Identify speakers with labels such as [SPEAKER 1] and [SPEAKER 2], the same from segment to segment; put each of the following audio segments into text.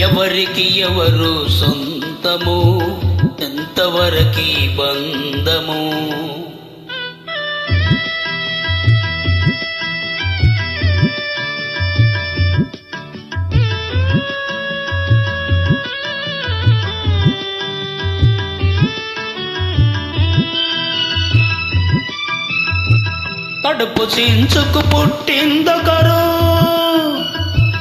[SPEAKER 1] ఎవరికి ఎవరు సొంతము? ఎంతవరకి బంధము? కడుపు చించుకు పుట్టిందొకరు.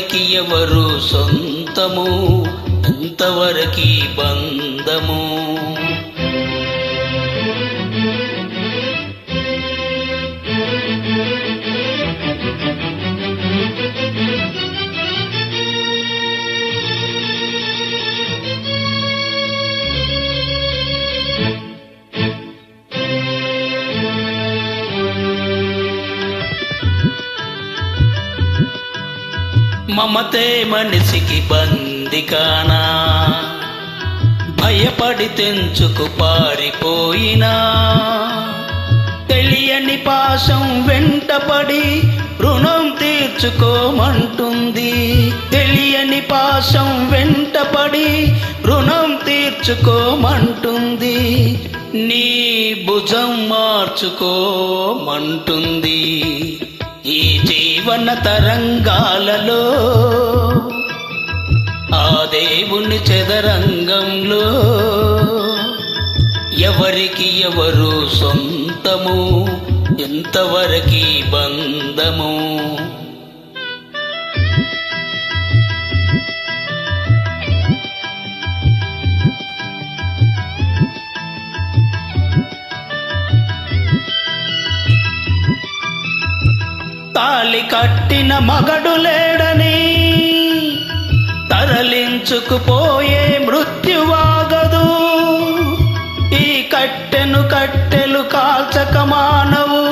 [SPEAKER 1] ఎవరికి ఎవరు సొంతము ఎంతవరకి బంధము? మమతే మనిషికి బందికానా భయపడి తెంచుకు పారిపోయినా? తెలియని పాశం వెంటపడి రుణం తీర్చుకోమంటుంది. తెలియని పాశం వెంటపడి రుణం తీర్చుకోమంటుంది. నీ భుజం మార్చుకోమంటుంది. ఈ జీవన తరంగాలలో ఆ దేవుని చదరంగంలో ఎవరికి ఎవరు సొంతము ఎంతవరకి బంధము? తాలి కట్టిన మగడు లేడని తరలించుకుపోయే మృత్యువాగదు. ఈ కట్టెను కట్టెలు కాల్చక మానవు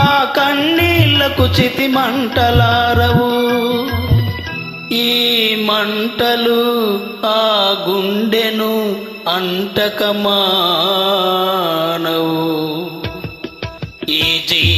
[SPEAKER 1] ఆ కన్నీళ్ళకు చితి మంటలారవు. ఈ మంటలు ఆ గుండెను అంటక మానవు.